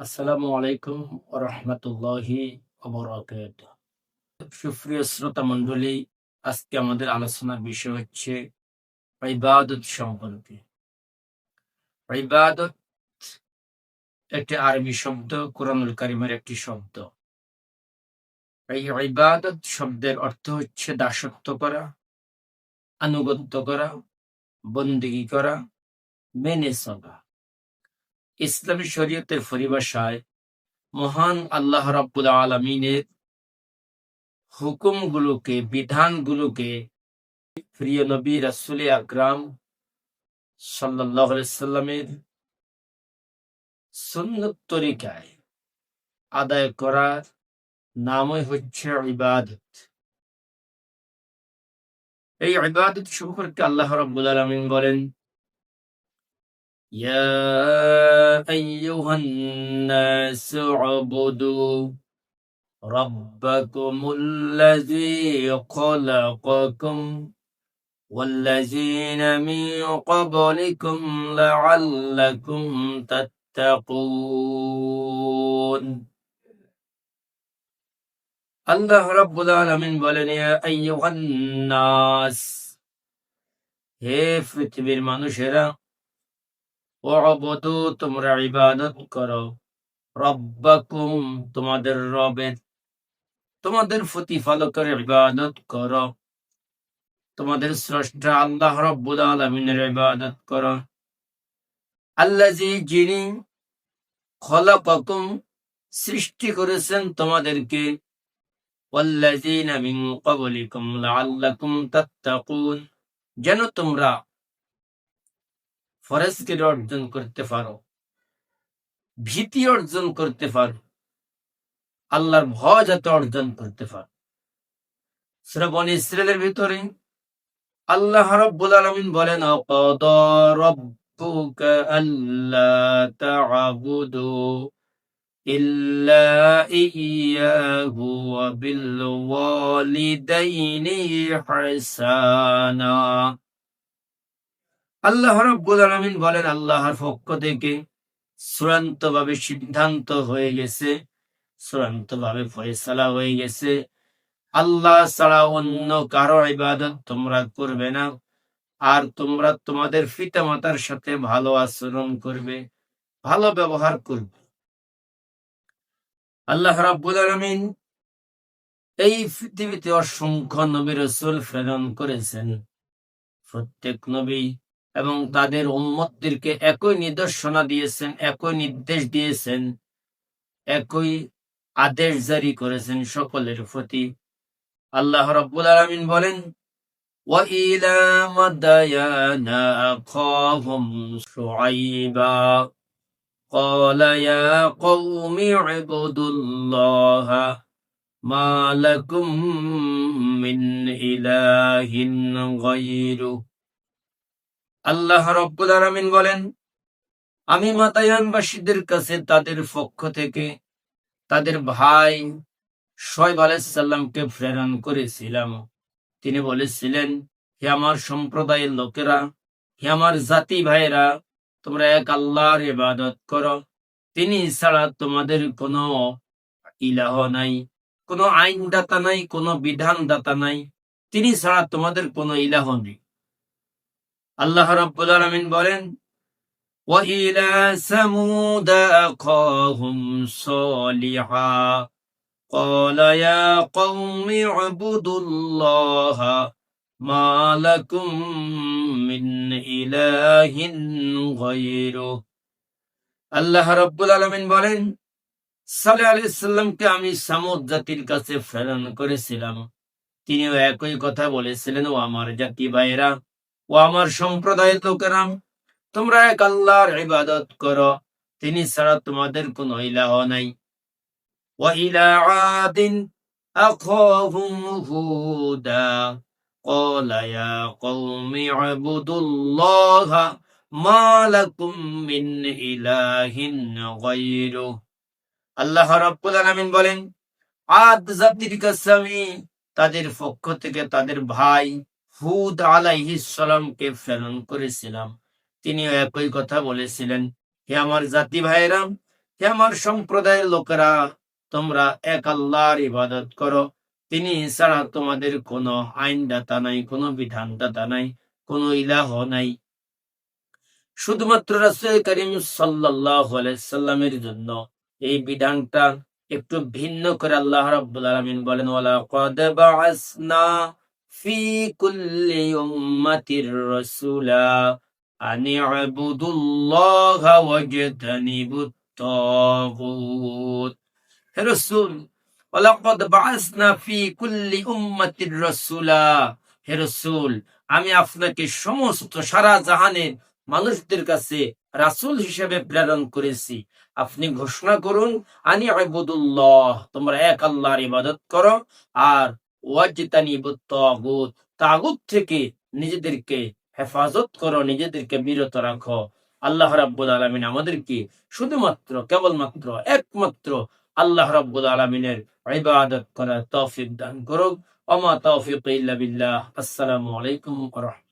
আসসালামু আলাইকুম রহমতুল্লাহি সুপ্রিয় শ্রোতা মন্ডলী আজকে আমাদের আলোচনার বিষয় হচ্ছে ইবাদত সম্পর্কে। ইবাদত একটি আরবি শব্দ, কোরআনুল কারিমের একটি শব্দ। এই ইবাদত শব্দের অর্থ হচ্ছে দাসত্ব করা, আনুগত্য করা, বন্দিগি করা, মেনে চলা। ইসলামী শরীয়তের পরিভাষায় মহান আল্লাহ রাব্বুল আলমিনের হুকুমগুলোকে, বিধানগুলোকে প্রিয় নবী রাসুল আকরাম সাল্লাহ সাল্লামের সুন্নত তরিকায় আদায় করার নামই হচ্ছে ইবাদত। এই ইবাদত সম্পর্কে আল্লাহ রাব্বুল আলমিন বলেন أيها الناس اعبدوا ربكم الذي خلقكم والذين من قبلكم لعلكم تتقون আল্লাহ রাব্বুল আলামিন বলেন ইয়া আইয়ুহান নাস হে পৃথিবীর মানুষেরা ওয়াবুদু তোমরা ইবাদত করো। রব্বাকুম তোমাদের রবের, তোমাদের প্রতিপালকের ইবাদত করো। তোমাদের স্রষ্টা আল্লাহ রব্বুল আলমিনের ইবাদত করো। আল্লাজি যিনি খলাকাকুম সৃষ্টি করেছেন তোমাদেরকে যেন তোমরা ফরেস্টের অর্জন করতে পারো। ভীতি অর্জন করতে পারো। আল্লাহর ভয় যাতে অর্জন করতে পারো। শ্রবণ ইসরায়েলের ভিতরে আল্লাহ রব্বুল আলমিন বলেন আল্লাহ তা'বুদু ইল্লা ইয়াহু ওয়া বিল ওয়ালিদাইনি ইহসানা। আল্লাহ রব্বুল আলমিন বলেন, আল্লাহর পক্ষ থেকে চূড়ান্ত ভাবে সিদ্ধান্ত হয়ে গেছে চূড়ান্ত ভাবে ফয়সালা হয়ে গেছে। আল্লাহ ছাড়া অন্য কারও ইবাদত তোমরা করবে না, আর তোমরা তোমাদের পিতা মাতার সাথে ভালো আচরণ করবে, ভালো ব্যবহার করবে। আল্লাহ রাব্বুল আলমিন এই পৃথিবীতে অসংখ্য নবী রসুল প্রেরণ করেছেন। প্রত্যেক নবী এবং তাদের উম্মতদেরকে একই নিদর্শনা দিয়েছেন একই নির্দেশ দিয়েছেন একই আদেশ জারি করেছেন সকলের প্রতি আল্লাহ রাব্বুল আলামিন বলেন وَإِلَى مَدْيَنَ أَخَاهُمْ شُعَيْبًا قَالَ يَا قَوْمِ اعْبُدُوا اللَّهَ مَا لَكُمْ مِنْ إِلَٰهٍ غَيْرُهُ আল্লাহ রব্বুল আলমিন বলেন, আমি মাতায়ানবাসীদের কাছে তাদের পক্ষ থেকে তাদের ভাই শোয়েব আলাইসাল্লামকে প্রেরণ করেছিলাম। তিনি বলেছিলেন, হে আমার সম্প্রদায়ের লোকেরা, হে আমার জাতি ভাইরা তোমরা এক আল্লাহর ইবাদত করো। তিনি ছাড়া তোমাদের কোনো ইলাহ নাই, কোনো আইনদাতা নাই, কোনো বিধানদাতা নাই। তিনি ছাড়া তোমাদের কোনো ইলাহ নেই। আল্লাহ রাব্বুল আলামিন বলেন وإلى ثمود أخاهم صالحا قال يا قوم اعبدوا الله ما لكم من إله غيره আল্লাহ রাব্বুল আলামিন বলেন সালেহ আলাইহিস সালামকে আমি সামুদ জাতির কাছে প্রেরণ করেছিলাম তিনিও একই কথা বলেছিলেন ও আমার জাতি ভাইরা ও আমার সম্প্রদায়ের লোকেরা তোমরা এক আল্লাহর ইবাদত করো তিনি ছাড়া তোমাদের কোন ইলাহ নাই وإلى عاد أخاهم هودا قال يا قوم اعبدوا الله ما لكم من إله غيره আল্লাহ রাব্বুল আলামিন বলেন আদ জাতির কাছে আমি তাদের পক্ষ থেকে তাদের ভাই হুদ আলাইহিস সালামকে প্রেরণ করেছিলাম। তিনিও একই কথা বলেছিলেন, হে আমার জাতি ভাইরা হে আমার সম্প্রদায়ের লোকেরা, তোমরা এক আল্লাহর ইবাদত করো। তিনি ছাড়া তোমাদের কোনো আইনদাতা নাই, কোনো বিধানদাতা নাই, কোনো ইলাহ নাই। শুধুমাত্র রাসূল করিম সাল্লামের জন্য এই বিধানটা একটু ভিন্ন করে আল্লাহ রাব্বুল বলেন, ওয়ালা ক্বাদ বাআসনা হে রাসূল ওয়ালা ক্বাদ বাআসনা ফি কুল্লি উম্মাতির রাসূলা। হে রাসূল, আমি আপনাকে সমস্ত সারা জাহানের মানুষদের কাছে রাসূল হিসেবে প্রেরণ করেছি। আপনি ঘোষণা করুন, আনি আবুদুল্লাহ, তোমরা এক আল্লাহর ইবাদত করো, আর ওয়াজিতানিবুত তাগুত থেকে নিজেদেরকে হেফাজত করো, নিজেদেরকে বিরত রাখো। আল্লাহ রাব্বুল আলমিন আমাদেরকে শুধুমাত্র, কেবলমাত্র, একমাত্র আল্লাহ রাব্বুল আলমিনের ইবাদত করার তৌফিক দান করুক। অমা তৌফিক বিল্লাহ। আসসালামু আলাইকুম রাহমাতুল্লাহ।